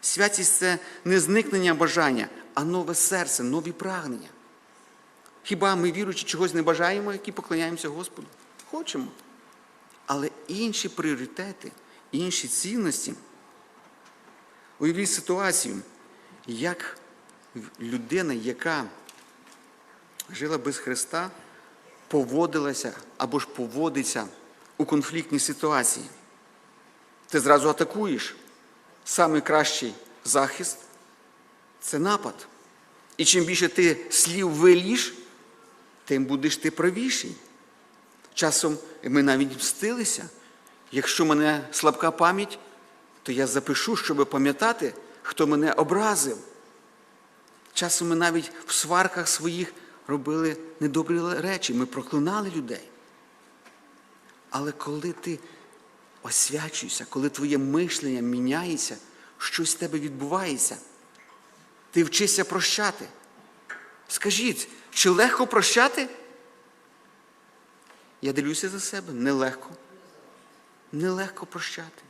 Святість це не зникнення бажання, а нове серце, нові прагнення. Хіба ми, віруючи, чогось не бажаємо, які поклоняємося Господу? Хочемо. Але інші пріоритети, інші цінності. Уявіть ситуацію, як людина, яка жила без Христа, поводилася або ж поводиться у конфліктній ситуації. Ти зразу атакуєш. Самий кращий захист це напад. І чим більше ти слів виліш, тим будеш ти правіший. Часом ми навіть мстилися. Якщо мене слабка пам'ять, то я запишу, щоб пам'ятати, хто мене образив. Часом ми навіть в сварках своїх робили недобрі речі, ми проклинали людей. Але коли ти освячуєшся, коли твоє мишлення міняється, щось з тебе відбувається, ти вчишся прощати. Скажіть, чи легко прощати? Я дивлюся за себе, нелегко. Нелегко прощати.